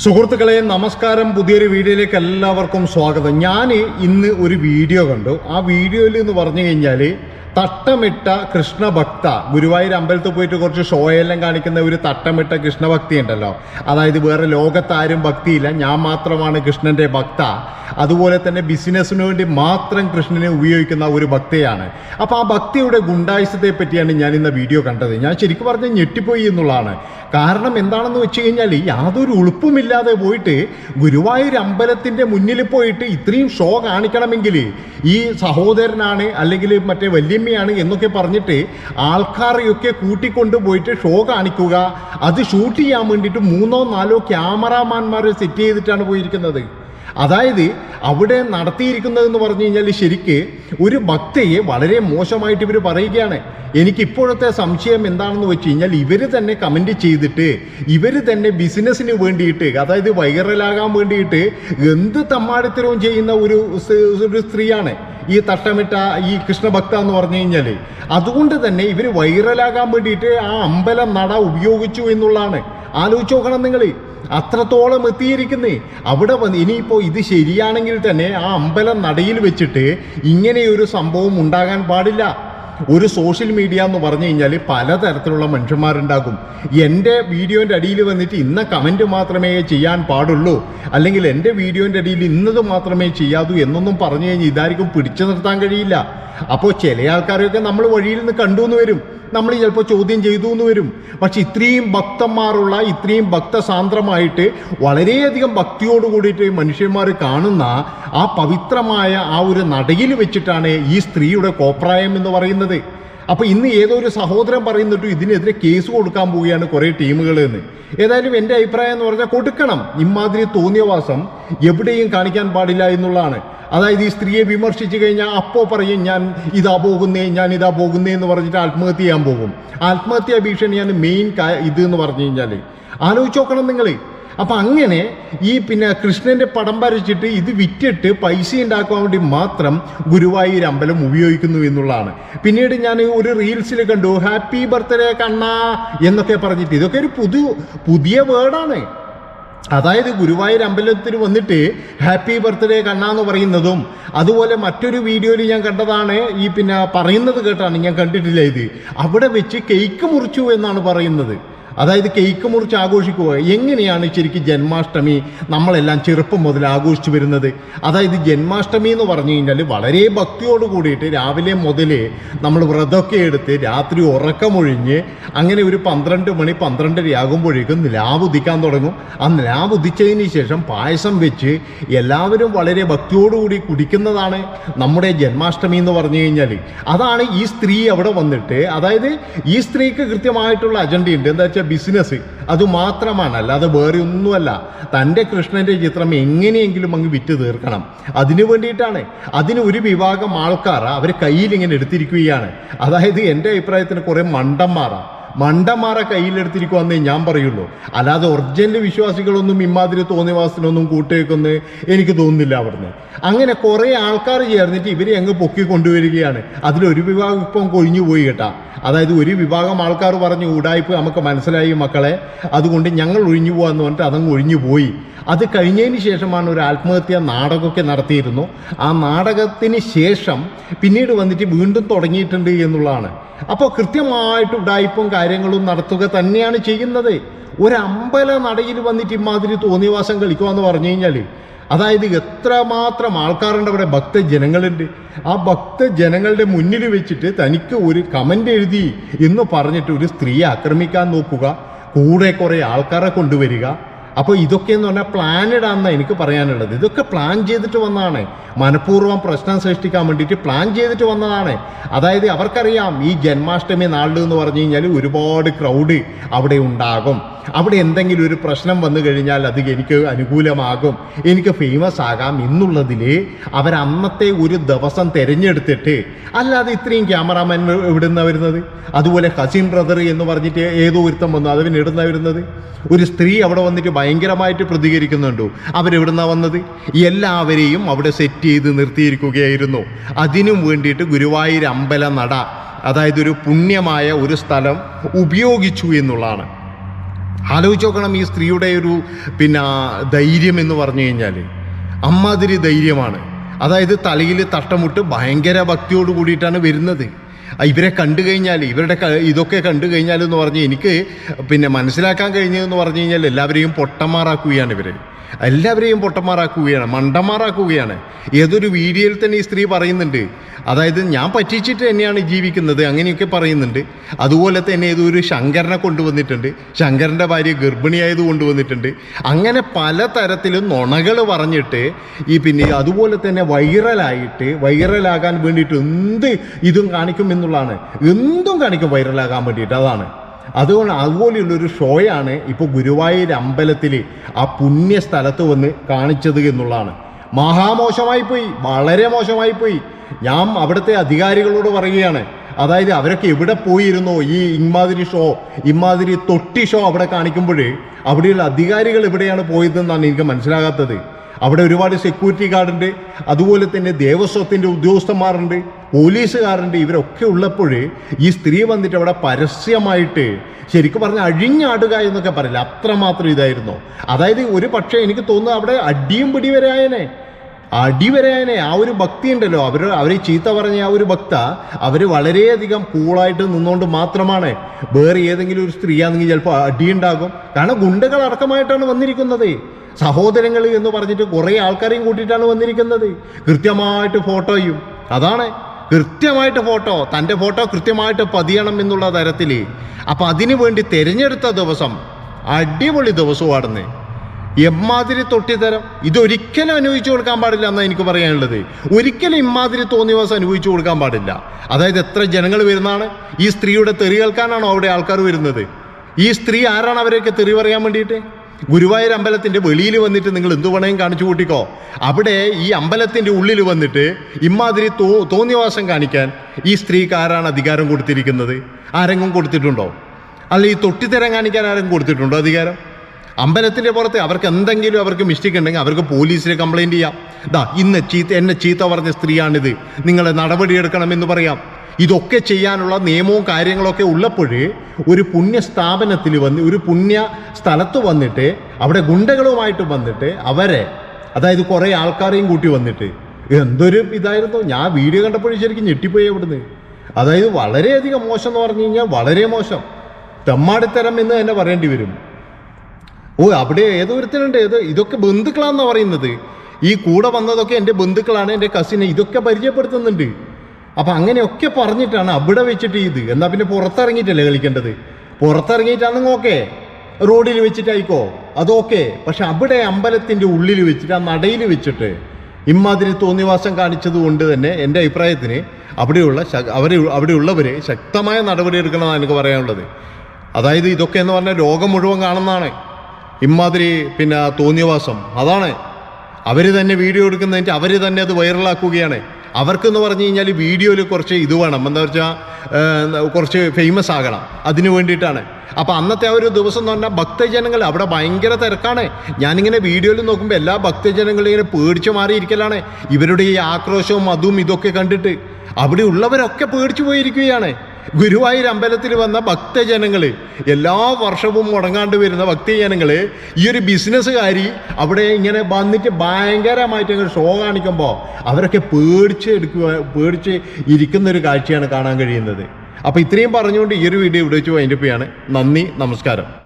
സുഹൃത്തുക്കളെ നമസ്കാരം. പുതിയൊരു വീഡിയോയിലേക്ക് എല്ലാവർക്കും സ്വാഗതം. ഞാൻ ഇന്ന് ഒരു വീഡിയോ കണ്ടു. ആ വീഡിയോയിൽ എന്ന് പറഞ്ഞു കഴിഞ്ഞാൽ തട്ടമിട്ട കൃഷ്ണഭക്ത. ഗുരുവായൂർ അമ്പലത്തിൽ പോയിട്ട് കുറച്ച് ഷോയെല്ലാം കാണിക്കുന്ന ഒരു തട്ടമിട്ട കൃഷ്ണഭക്തി ഉണ്ടല്ലോ. അതായത് വേറെ ലോകത്താരും ഭക്തിയില്ല. ഞാൻ മാത്രമാണ് കൃഷ്ണന്റെ ഭക്ത. അതുപോലെ തന്നെ ബിസിനസ്സിന് വേണ്ടി മാത്രം കൃഷ്ണനെ ഉപയോഗിക്കുന്ന ഒരു ഭക്തയാണ്. അപ്പോൾ ആ ഭക്തിയുടെ ഗുണ്ടായുസത്തെ പറ്റിയാണ് ഞാൻ ഇന്ന് വീഡിയോ കണ്ടത്. ഞാൻ ശരിക്കും പറഞ്ഞ് ഞെട്ടിപ്പോയി എന്നുള്ളതാണ്. കാരണം എന്താണെന്ന് വെച്ച് കഴിഞ്ഞാൽ യാതൊരു ഉളുപ്പുമില്ലാതെ പോയിട്ട് ഗുരുവായൂർ അമ്പലത്തിന്റെ മുന്നിൽ പോയിട്ട് ഇത്രയും ഷോ കാണിക്കണമെങ്കിൽ ഈ സഹോദരനാണ് അല്ലെങ്കിൽ മറ്റേ വല്യമ്മയാണ് എന്നൊക്കെ പറഞ്ഞിട്ട് ആൾക്കാരെയൊക്കെ കൂട്ടിക്കൊണ്ട് പോയിട്ട് ഷോ കാണിക്കുക. അത് ഷൂട്ട് ചെയ്യാൻ വേണ്ടിയിട്ട് മൂന്നോ നാലോ ക്യാമറാമാന്മാരെ സെറ്റ് ചെയ്തിട്ടാണ് പോയിരിക്കുന്നത്. അതായത് അവിടെ നടത്തിയിരിക്കുന്നതെന്ന് പറഞ്ഞു കഴിഞ്ഞാൽ ശരിക്ക് ഒരു ഭക്തയെ വളരെ മോശമായിട്ട് ഇവർ പറയുകയാണ്. എനിക്കിപ്പോഴത്തെ സംശയം എന്താണെന്ന് വെച്ച് കഴിഞ്ഞാൽ ഇവർ തന്നെ കമന്റ് ചെയ്തിട്ട് ഇവർ തന്നെ ബിസിനസ്സിന് വേണ്ടിയിട്ട് അതായത് വൈറലാകാൻ വേണ്ടിയിട്ട് എന്ത് തമ്മാടിത്തരവും ചെയ്യുന്ന ഒരു സ്ത്രീയാണ്. ഈ തട്ടമിട്ട ഈ കൃഷ്ണഭക്ത എന്ന് പറഞ്ഞു കഴിഞ്ഞാൽ അതുകൊണ്ട് തന്നെ ഇവർ വൈറലാകാൻ വേണ്ടിയിട്ട് ആ അമ്പലം നട ഉപയോഗിച്ചു എന്നുള്ളതാണ്. ആലോചിച്ച് നോക്കണം നിങ്ങൾ അത്രത്തോളം എത്തിയിരിക്കുന്നേ. അവിടെ വന്ന് ഇനിയിപ്പോൾ ഇത് ശരിയാണെങ്കിൽ തന്നെ ആ അമ്പലം നടയിൽ വെച്ചിട്ട് ഇങ്ങനെയൊരു സംഭവം ഉണ്ടാകാൻ പാടില്ല. ഒരു സോഷ്യൽ മീഡിയ എന്ന് പറഞ്ഞു കഴിഞ്ഞാൽ പലതരത്തിലുള്ള മനുഷ്യന്മാരുണ്ടാകും. എന്റെ വീഡിയോന്റെ അടിയിൽ വന്നിട്ട് ഇന്ന കമന്റ് മാത്രമേ ചെയ്യാൻ പാടുള്ളൂ. അല്ലെങ്കിൽ എന്റെ വീഡിയോന്റെ അടിയിൽ ഇന്നത് മാത്രമേ ചെയ്യാതൂ എന്നൊന്നും പറഞ്ഞു കഴിഞ്ഞാൽ ഇതായിരിക്കും പിടിച്ചു നിർത്താൻ കഴിയില്ല. അപ്പോൾ ചില ആൾക്കാരെയൊക്കെ നമ്മൾ വഴിയിൽ നിന്ന് കണ്ടു എന്ന് വരും. നമ്മൾ ചിലപ്പോൾ ചോദ്യം ചെയ്തു എന്ന് വരും. പക്ഷെ ഇത്രയും ഭക്തന്മാരുള്ള ഇത്രയും ഭക്തസാന്ദ്രമായിട്ട് വളരെയധികം ഭക്തിയോട് കൂടിയിട്ട് മനുഷ്യന്മാർ കാണുന്ന ആ പവിത്രമായ ആ ഒരു നടയിൽ വെച്ചിട്ടാണ് ഈ സ്ത്രീയുടെ കോപ്രായം എന്ന് പറയുന്നത്. അപ്പോൾ ഇന്ന് ഏതോ ഒരു സഹോദരൻ പറയുന്നിട്ടും ഇതിനെതിരെ കേസ് കൊടുക്കാൻ പോവുകയാണ് കുറേ ടീമുകൾ എന്ന് ഏതായാലും എന്റെ അഭിപ്രായം എന്ന് പറഞ്ഞാൽ കൊടുക്കണം. ഇമാതിരി തോന്നിയവാസം എവിടെയും കാണിക്കാൻ പാടില്ല എന്നുള്ളതാണ്. അതായത് ഈ സ്ത്രീയെ വിമർശിച്ചു കഴിഞ്ഞാൽ അപ്പോൾ പറയും ഞാൻ ഇതാ പോകുന്നേ ഞാൻ ഇതാ പോകുന്നേ എന്ന് പറഞ്ഞിട്ട് ആത്മഹത്യ ചെയ്യാൻ പോകും. ആത്മഹത്യാ ഭീഷണിയാണ് മെയിൻ ഇത് എന്ന് പറഞ്ഞു കഴിഞ്ഞാൽ ആലോചിച്ച് നോക്കണം നിങ്ങൾ അപ്പം അങ്ങനെ ഈ പിന്നെ കൃഷ്ണന്റെ പടം വരച്ചിട്ട് ഇത് വിറ്റിട്ട് പൈസ ഉണ്ടാക്കാൻ വേണ്ടി മാത്രം ഗുരുവായൂർ അമ്പലം ഉപയോഗിക്കുന്നു എന്നുള്ളതാണ്. പിന്നീട് ഞാൻ ഒരു റീൽസിൽ കണ്ടു ഹാപ്പി ബർത്ത്ഡേ കണ്ണാ എന്നൊക്കെ പറഞ്ഞിട്ട്. ഇതൊക്കെ ഒരു പുതു പുതിയ വേർഡാണ്. അതായത് ഗുരുവായൂർ അമ്പലത്തിൽ വന്നിട്ട് ഹാപ്പി ബർത്ത്ഡേ കണ്ണാന്ന് പറയുന്നതും അതുപോലെ മറ്റൊരു വീഡിയോയിൽ ഞാൻ കണ്ടതാണ് ഈ പിന്നെ പറയുന്നത് കേട്ടാണ് ഞാൻ കണ്ടിട്ടില്ല ഇത്. അവിടെ വെച്ച് കേക്ക് മുറിച്ചു എന്നാണ് പറയുന്നത്. അതായത് കേക്ക് മുറിച്ച് ആഘോഷിക്കുക. എങ്ങനെയാണ് ശരിക്കും ജന്മാഷ്ടമി നമ്മളെല്ലാം ചെറുപ്പം മുതൽ ആഘോഷിച്ചു വരുന്നത്? അതായത് ജന്മാഷ്ടമി എന്ന് പറഞ്ഞു കഴിഞ്ഞാൽ വളരെ ഭക്തിയോട് കൂടിയിട്ട് രാവിലെ മുതൽ നമ്മൾ വ്രതമൊക്കെ എടുത്ത് രാത്രി ഉറക്കമൊഴിഞ്ഞ് അങ്ങനെ ഒരു പന്ത്രണ്ട് മണി പന്ത്രണ്ടരയാകുമ്പോഴേക്കും നിലാവ് ഉദിക്കാൻ തുടങ്ങും. ആ നിലാവ് ഉദിച്ചതിന് ശേഷം പായസം വെച്ച് എല്ലാവരും വളരെ ഭക്തിയോടുകൂടി കുടിക്കുന്നതാണ് നമ്മുടെ ജന്മാഷ്ടമി എന്ന് പറഞ്ഞു കഴിഞ്ഞാൽ അതാണ് ഈ സ്ത്രീ അവിടെ വന്നിട്ട് അതായത് ഈ സ്ത്രീക്ക് കൃത്യമായിട്ടുള്ള അജണ്ടയുണ്ട് എന്താ വെച്ചാൽ ബിസിനസ് അത് മാത്രമാണ് അല്ലാതെ വേറെ ഒന്നുമല്ല. തന്റെ കൃഷ്ണന്റെ ചിത്രം എങ്ങനെയെങ്കിലും അങ്ങ് വിറ്റ് തീർക്കണം. അതിനു വേണ്ടിയിട്ടാണ്. അതിന് ഒരു വിഭാഗം ആൾക്കാർ അവരെ കയ്യിൽ ഇങ്ങനെ എടുത്തിരിക്കുകയാണ്. അതായത് എന്റെ അഭിപ്രായത്തിന് കുറേ മണ്ടന്മാറാണ് മണ്ടന്മാരെ കയ്യിലെടുത്തിരിക്കുവന്നേ ഞാൻ പറയുള്ളൂ. അല്ലാതെ ഒറിജിനൽ വിശ്വാസികളൊന്നും ഇമാതിരി തോന്നിവാസത്തിനൊന്നും കൂട്ടേക്കൊന്ന് എനിക്ക് തോന്നുന്നില്ല അവിടുന്ന്. അങ്ങനെ കുറേ ആൾക്കാർ ചേർന്നിട്ട് ഇവരെ അങ്ങ് പൊക്കി കൊണ്ടുവരികയാണ്. അതിലൊരു വിഭാഗം ഇപ്പം കൊഴിഞ്ഞു പോയി കേട്ടാ. അതായത് ഒരു വിഭാഗം ആൾക്കാർ പറഞ്ഞു ഉടായ്പ് നമുക്ക് മനസ്സിലായി മക്കളെ. അതുകൊണ്ട് ഞങ്ങൾ ഒഴിഞ്ഞു പോകാന്ന് പറഞ്ഞിട്ട് അതങ്ങ് ഒഴിഞ്ഞു പോയി. അത് കഴിഞ്ഞതിന് ശേഷമാണ് ഒരു ആത്മഹത്യാ നാടകമൊക്കെ നടത്തിയിരുന്നു. ആ നാടകത്തിന് ശേഷം പിന്നീട് വന്നിട്ട് വീണ്ടും തുടങ്ങിയിട്ടുണ്ട് എന്നുള്ളതാണ്. അപ്പോൾ കൃത്യമായിട്ട് ഉടായ്പും കാര്യങ്ങളും നടത്തുക തന്നെയാണ് ചെയ്യുന്നത്. ഒരമ്പല നടയിൽ വന്നിട്ട് ഇമാതിരി തോന്നിവാസം കളിക്കുക എന്ന് പറഞ്ഞു കഴിഞ്ഞാൽ അതായത് എത്രമാത്രം ആൾക്കാരുണ്ട് അവിടെ? ഭക്തജനങ്ങളുണ്ട്. ആ ഭക്തജനങ്ങളുടെ മുന്നിൽ വെച്ചിട്ട് തനിക്ക് ഒരു കമന്റ് എഴുതി എന്ന് പറഞ്ഞിട്ട് ഒരു സ്ത്രീയെ ആക്രമിക്കാൻ നോക്കുക. കൂടെ കുറേ ആൾക്കാരെ കൊണ്ടുവരിക. അപ്പോൾ ഇതൊക്കെ എന്ന് പറഞ്ഞാൽ പ്ലാനഡ് ആണെന്നാണ് എനിക്ക് പറയാനുള്ളത്. ഇതൊക്കെ പ്ലാൻ ചെയ്തിട്ട് വന്നതാണ്. മനഃപൂർവം പ്രശ്നം സൃഷ്ടിക്കാൻ വേണ്ടിയിട്ട് പ്ലാൻ ചെയ്തിട്ട് വന്നതാണ്. അതായത് അവർക്കറിയാം ഈ ജന്മാഷ്ടമി നാളിൽ എന്ന് പറഞ്ഞു കഴിഞ്ഞാൽ ഒരുപാട് ക്രൗഡ് അവിടെ ഉണ്ടാകും. അവിടെ എന്തെങ്കിലും ഒരു പ്രശ്നം വന്നു കഴിഞ്ഞാൽ അത് എനിക്ക് അനുകൂലമാകും. എനിക്ക് ഫേമസ് ആകാം എന്നുള്ളതിൽ അവർ അന്നത്തെ ഒരു ദിവസം തിരഞ്ഞെടുത്തിട്ട് അല്ലാതെ ഇത്രയും ക്യാമറാമാൻ എവിടെ നിന്നാണ് വരുന്നത്? അതുപോലെ ഹസീം ബ്രദർ എന്ന് പറഞ്ഞിട്ട് ഏതോ ഒരുത്തം വന്നു. അതിന് ഇടുന്ന വരുന്നത്? ഒരു സ്ത്രീ അവിടെ വന്നിട്ട് ഭയങ്കരമായിട്ട് പ്രതികരിക്കുന്നുണ്ടോ? അവരെവിടുന്ന വന്നത്? എല്ലാവരെയും അവിടെ സെറ്റ് ചെയ്ത് നിർത്തിയിരിക്കുകയായിരുന്നു. അതിനും വേണ്ടിയിട്ട് ഗുരുവായൂർ അമ്പല നട അതായത് ഒരു പുണ്യമായ ഒരു സ്ഥലം ഉപയോഗിച്ചു എന്നുള്ളതാണ്. ആലോചിച്ച് നോക്കണം ഈ സ്ത്രീയുടെ ഒരു പിന്നെ ധൈര്യം എന്ന് പറഞ്ഞു കഴിഞ്ഞാൽ അമ്മാതിരി ധൈര്യമാണ്. അതായത് തലയിൽ തട്ടമുട്ട് ഭയങ്കര ഭക്തിയോട് കൂടിയിട്ടാണ് വരുന്നത്. ഇവരെ കണ്ടു കഴിഞ്ഞാൽ ഇവരുടെ ഇതൊക്കെ കണ്ടു കഴിഞ്ഞാൽ എന്ന് പറഞ്ഞ് എനിക്ക് പിന്നെ മനസ്സിലാക്കാൻ കഴിഞ്ഞതെന്ന് പറഞ്ഞു കഴിഞ്ഞാൽ എല്ലാവരെയും പൊട്ടന്മാരാക്കുകയാണ് ഇവർ എല്ലാവരെയും പൊട്ടന്മാരാക്കുകയാണ് മണ്ടന്മാരാക്കുകയാണ്. ഏതൊരു വീഡിയോയിൽ തന്നെ ഈ സ്ത്രീ പറയുന്നുണ്ട് അതായത് ഞാൻ പറ്റിച്ചിട്ട് തന്നെയാണ് ജീവിക്കുന്നത് അങ്ങനെയൊക്കെ പറയുന്നുണ്ട്. അതുപോലെ തന്നെ ഏതൊരു ശങ്കരനെ കൊണ്ടുവന്നിട്ടുണ്ട്. ശങ്കരന്റെ ഭാര്യ ഗർഭിണിയായത് കൊണ്ടുവന്നിട്ടുണ്ട്. അങ്ങനെ പല തരത്തിലും നുണകൾ പറഞ്ഞിട്ട് ഈ പിന്നെ അതുപോലെ തന്നെ വൈറലായിട്ട് വൈറലാകാൻ വേണ്ടിയിട്ട് എന്ത് ഇതും കാണിക്കും എന്നുള്ളതാണ്. എന്തും കാണിക്കും വൈറലാകാൻ വേണ്ടിയിട്ട് അതാണ്. അതുകൊണ്ട് അതുപോലെയുള്ളൊരു ഷോയാണ് ഇപ്പോൾ ഗുരുവായൂർ അമ്പലത്തിൽ ആ പുണ്യ സ്ഥലത്ത് വന്ന് കാണിച്ചത് എന്നുള്ളതാണ്. മഹാമോശമായി പോയി വളരെ മോശമായി പോയി. ഞാൻ അവിടുത്തെ അധികാരികളോട് പറയുകയാണ് അതായത് അവരൊക്കെ എവിടെ പോയിരുന്നോ ഈ ഇമാതിരി ഷോ ഇമാതിരി തൊട്ടി ഷോ അവിടെ കാണിക്കുമ്പോൾ അവിടെയുള്ള അധികാരികൾ എവിടെയാണ് പോയതെന്നാണ് എനിക്ക് മനസ്സിലാകാത്തത്. അവിടെ ഒരുപാട് സെക്യൂരിറ്റി ഗാർഡുണ്ട് അതുപോലെ തന്നെ ദേവസ്വത്തിന്റെ ഉദ്യോഗസ്ഥന്മാരുണ്ട്. പോലീസുകാരുണ്ട് ഇവരൊക്കെ ഉള്ളപ്പോൾ ഈ സ്ത്രീ വന്നിട്ട് അവിടെ പരസ്യമായിട്ട് ശരിക്കും പറഞ്ഞാൽ അഴിഞ്ഞാടുക എന്നൊക്കെ പറയില്ല. അത്രമാത്രം ഇതായിരുന്നു. അതായത് ഒരു പക്ഷേ എനിക്ക് തോന്നുന്നു അവിടെ അടിയും പിടി വരായനെ ആയനെ അടി വരെ ആ ഒരു ഭക്തി ഉണ്ടല്ലോ. അവർ അവർ ചീത്ത പറഞ്ഞ ആ ഒരു ഭക്ത അവർ വളരെയധികം കൂളായിട്ട് നിന്നുകൊണ്ട് മാത്രമാണ് വേറെ ഏതെങ്കിലും ഒരു സ്ത്രീയാണെങ്കിൽ ചിലപ്പോൾ അടിയുണ്ടാകും. കാരണം ഗുണ്ടകൾ അടക്കമായിട്ടാണ് വന്നിരിക്കുന്നത്. സഹോദരങ്ങൾ എന്ന് പറഞ്ഞിട്ട് കുറേ ആൾക്കാരെയും കൂട്ടിയിട്ടാണ് വന്നിരിക്കുന്നത്. കൃത്യമായിട്ട് ഫോട്ടോയും. അതാണ്. കൃത്യമായിട്ട് ഫോട്ടോ തന്റെ ഫോട്ടോ കൃത്യമായിട്ട് പതിയണം എന്നുള്ള തരത്തിൽ. അപ്പം അതിനു വേണ്ടി തിരഞ്ഞെടുത്ത ദിവസം അടിപൊളി ദിവസമാണെന്ന്. എമ്മാതിരി തൊട്ടിത്തരം. ഇതൊരിക്കലും അനുഭവിച്ചു കൊടുക്കാൻ പാടില്ല എന്നാണ് എനിക്ക് പറയാനുള്ളത്. ഒരിക്കലും ഇമ്മാതിരി തോന്നിവാസം അനുഭവിച്ചു കൊടുക്കാൻ പാടില്ല. അതായത് എത്ര ജനങ്ങൾ വരുന്നതാണ്? ഈ സ്ത്രീയുടെ തെറി കേൾക്കാനാണോ അവിടെ ആൾക്കാർ വരുന്നത്? ഈ സ്ത്രീ ആരാണ് അവരെയൊക്കെ തെറി പറയാൻ വേണ്ടിയിട്ട്? ഗുരുവായൂർ അമ്പലത്തിന്റെ വെളിയിൽ വന്നിട്ട് നിങ്ങൾ എന്തു വേണമെങ്കിലും കാണിച്ചു കൂട്ടിക്കോ. അവിടെ ഈ അമ്പലത്തിന്റെ ഉള്ളിൽ വന്നിട്ട് ഇമാതിരി തോ തോന്നിയവാസം കാണിക്കാൻ ഈ സ്ത്രീക്ക് ആരാണ് അധികാരം കൊടുത്തിരിക്കുന്നത്. ആരെങ്കിലും കൊടുത്തിട്ടുണ്ടോ? അല്ല ഈ തൊട്ടിത്തരം കാണിക്കാൻ ആരെങ്കിലും കൊടുത്തിട്ടുണ്ടോ അധികാരം? അമ്പലത്തിന്റെ പുറത്ത് അവർക്ക് എന്തെങ്കിലും അവർക്ക് മിസ്റ്റേക്ക് ഉണ്ടെങ്കിൽ അവർക്ക് പോലീസിനെ കംപ്ലയിന്റ് ചെയ്യാം. ദാ ഇന്ന് ചീത്ത എന്നെ ചീത്ത പറഞ്ഞ സ്ത്രീയാണിത്. നിങ്ങൾ നടപടിയെടുക്കണമെന്ന് പറയാം. ഇതൊക്കെ ചെയ്യാനുള്ള നിയമവും കാര്യങ്ങളൊക്കെ ഉള്ളപ്പോഴേ ഒരു പുണ്യ സ്ഥാപനത്തിൽ വന്ന് ഒരു പുണ്യ സ്ഥലത്ത് വന്നിട്ട് അവിടെ ഗുണ്ടകളുമായിട്ട് വന്നിട്ട് അവരെ അതായത് കുറേ ആൾക്കാരെയും കൂട്ടി വന്നിട്ട് എന്തൊരു ഇതായിരുന്നു? ഞാൻ വീഡിയോ കണ്ടപ്പോഴും ശരിക്കും ഞെട്ടിപ്പോയി അവിടുന്ന്. അതായത് വളരെയധികം മോശം എന്ന് പറഞ്ഞു കഴിഞ്ഞാൽ വളരെ മോശം. തെമ്മാടിത്തരം എന്ന് തന്നെ പറയേണ്ടി വരും. ഓ അവിടെ ഏതോ ഒരുത്തനുണ്ട്. ഏതോ ഇതൊക്കെ ബന്ധുക്കളാണെന്നാണ് പറയുന്നത്. ഈ കൂടെ വന്നതൊക്കെ എന്റെ ബന്ധുക്കളാണ് എന്റെ കസിനെ ഇതൊക്കെ പരിചയപ്പെടുത്തുന്നുണ്ട്. അപ്പം അങ്ങനെയൊക്കെ പറഞ്ഞിട്ടാണ് അവിടെ വെച്ചിട്ട് ഇത്. എന്നാൽ പിന്നെ പുറത്തിറങ്ങിയിട്ടല്ലേ കളിക്കേണ്ടത്? പുറത്തിറങ്ങിയിട്ടാണെങ്കിൽ ഓക്കെ റോഡിൽ വെച്ചിട്ടായിക്കോ? അതൊക്കെ പക്ഷെ അവിടെ അമ്പലത്തിന്റെ ഉള്ളിൽ വെച്ചിട്ട് ആ നടയിൽ വെച്ചിട്ട് ഇമ്മാതിരി തോന്നിവാസം കാണിച്ചത് കൊണ്ട് തന്നെ എന്റെ അഭിപ്രായത്തിന് അവിടെയുള്ള അവർ അവിടെയുള്ളവർ ശക്തമായ നടപടി എടുക്കണമെന്നാണ് എനിക്ക് പറയാനുള്ളത്. അതായത് ഇതൊക്കെ എന്ന് പറഞ്ഞാൽ ലോകം മുഴുവൻ കാണുന്നതാണ്. ഇമ്മാതിരി പിന്നെ തോന്നിയവാസം അതാണ്. അവർ തന്നെ വീഡിയോ എടുക്കുന്നതിന്റെ അവർ തന്നെ അത് വൈറലാക്കുകയാണ് അവർക്കെന്ന് പറഞ്ഞു കഴിഞ്ഞാൽ വീഡിയോയിൽ കുറച്ച് ഇത് വേണം. എന്താ വെച്ചാൽ കുറച്ച് ഫേമസ് ആകണം. അതിനു വേണ്ടിയിട്ടാണ്. അപ്പോൾ അന്നത്തെ ആ ഒരു ദിവസം എന്ന് പറഞ്ഞാൽ ഭക്തജനങ്ങൾ അവിടെ ഭയങ്കര തിരക്കാണ്. ഞാനിങ്ങനെ വീഡിയോയിൽ നോക്കുമ്പോൾ എല്ലാ ഭക്തജനങ്ങളും ഇങ്ങനെ പേടിച്ച് മാറിയിരിക്കലാണ്. ഇവരുടെ ഈ ആക്രോശവും അതും ഇതൊക്കെ കണ്ടിട്ട് അവിടെ ഉള്ളവരൊക്കെ പേടിച്ചു പോയിരിക്കുകയാണ്. ഗുരുവായൂർ അമ്പലത്തിൽ വന്ന ഭക്തജനങ്ങൾ എല്ലാ വർഷവും മുടങ്ങാണ്ട് വരുന്ന ഭക്തജനങ്ങൾ ഈ ഒരു ബിസിനസ്സുകാരി അവിടെ ഇങ്ങനെ വന്നിട്ട് ഭയങ്കരമായിട്ട് ഇങ്ങനെ ഷോ കാണിക്കുമ്പോൾ അവരൊക്കെ പേടിച്ച് എടുക്കുക പേടിച്ച് ഇരിക്കുന്ന ഒരു കാഴ്ചയാണ് കാണാൻ കഴിയുന്നത്. അപ്പോൾ ഇത്രയും പറഞ്ഞുകൊണ്ട് ഈ ഒരു വീഡിയോ ഇവിടെ വെച്ച് വൈൻഡപ്പ് ചെയ്യാണ്. നന്ദി നമസ്കാരം.